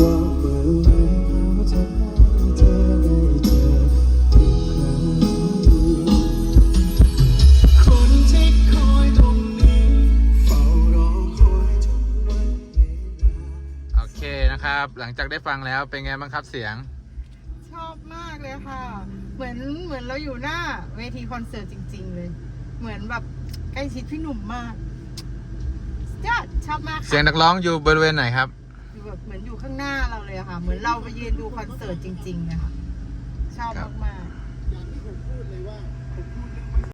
ว่าเมื่อไรเราจะให้เธอได้เจออีกครั้งคนที่คอยตรงนี้ เฝ้ารอคอยทุกวันเวลา โอเคนะครับ หลังจากได้ฟังแล้วเป็นไงบ้างครับเสียง ชอบมากเลยค่ะ เหมือนเหมือนเราอยู่หน้าเวทีคอนเสิร์ตจริง ๆ เลย เหมือนแบบใกล้ชิดพี่หนุ่มมากสุดยอดชอบมากเสียงค่ะนักร้องอยู่บริเวณไหนครับอยู่ แบบเหมือนอยู่ข้างหน้าเราเลยอะค่ะ เหมือนเราไปยืนดูคอนเสิร์ตจริงๆเลยค่ะชอบมากๆ